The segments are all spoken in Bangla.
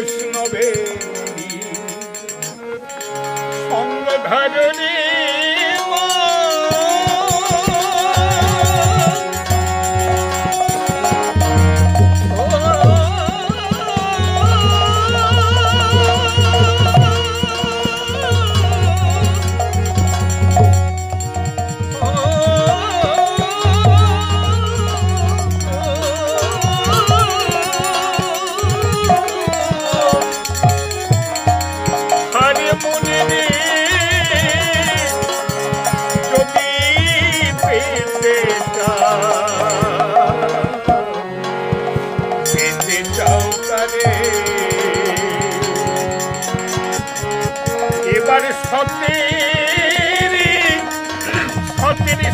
Hoje no bem. তার সতেরি সতেরি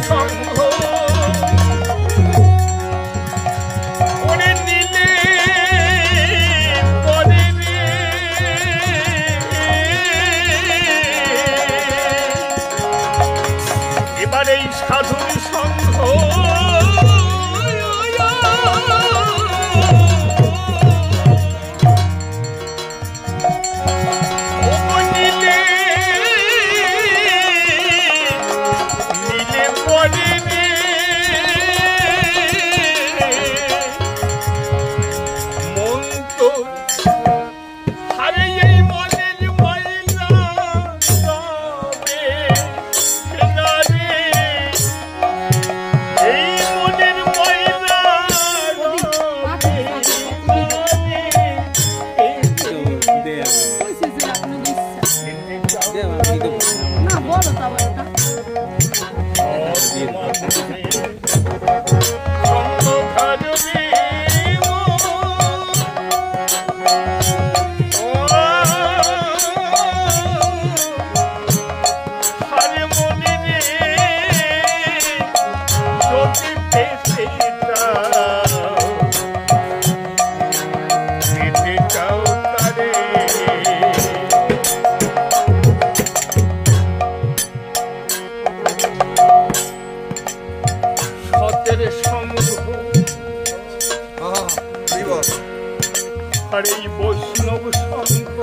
আর এই বৈষ্ণব সঙ্গ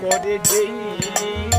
করে যেই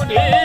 ಕೊಡೇ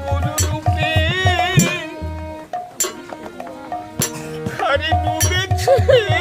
গুরুরূপে খারি ডুবেছে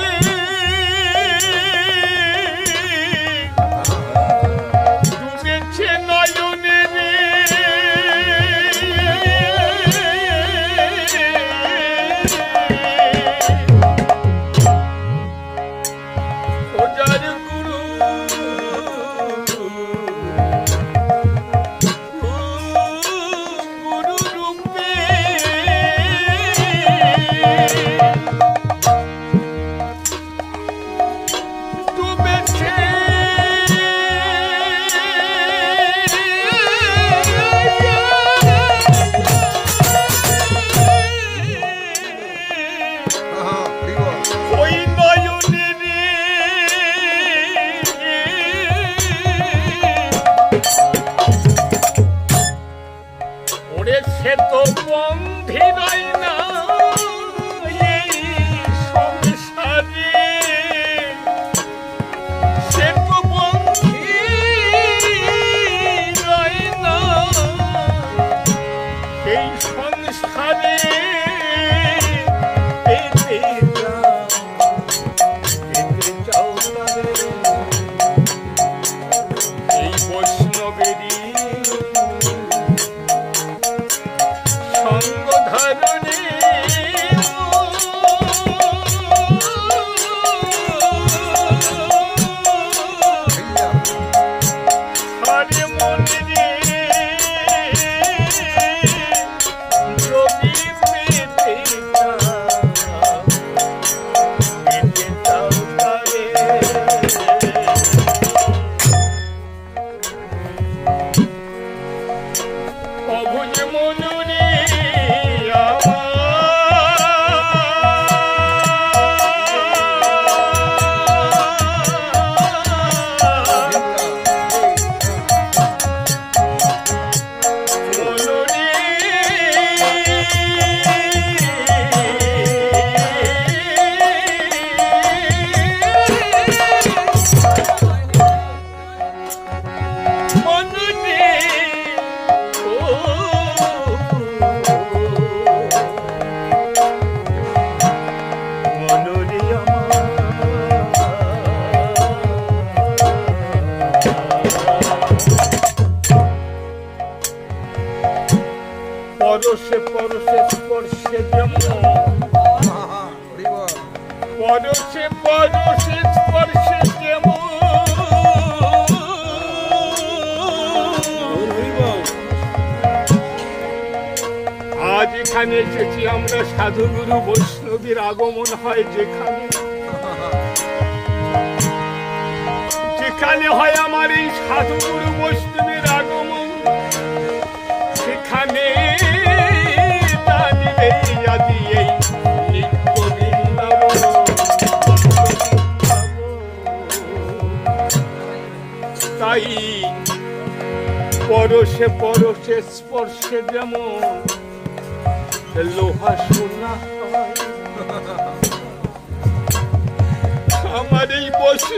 পরশে পরশে স্পর্শে আজ এখানে এসেছি আমরা সাধুগুরু বৈষ্ণবীর আগমন হয় যেখানে। যেখানে হয় আমার এই সাধুগুরু বৈষ্ণবীর আগমন, সেখানে পরশে পরশে স্পর্শে যেমন লোহা সোনা আমার এই বসে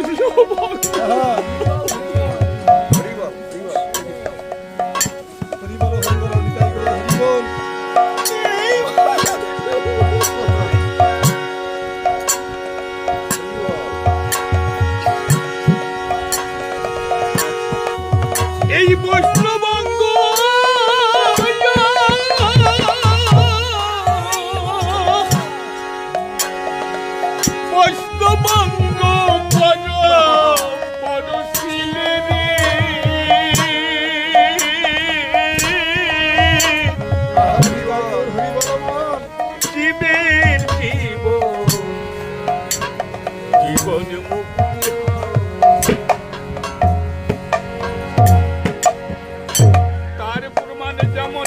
তার প্রমাণ যেমন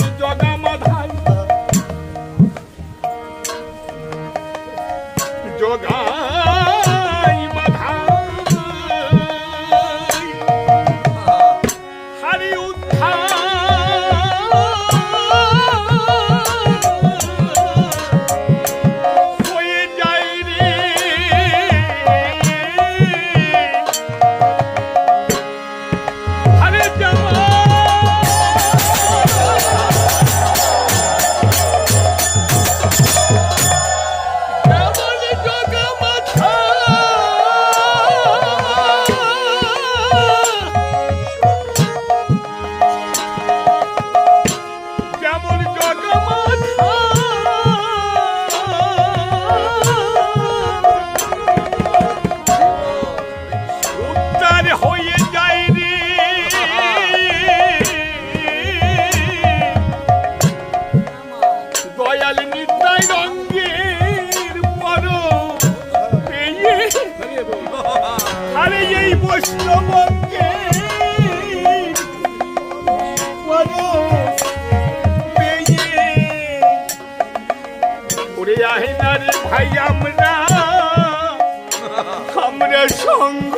ওরে আহিনারে ভাই আমরা। আমরা সঙ্গ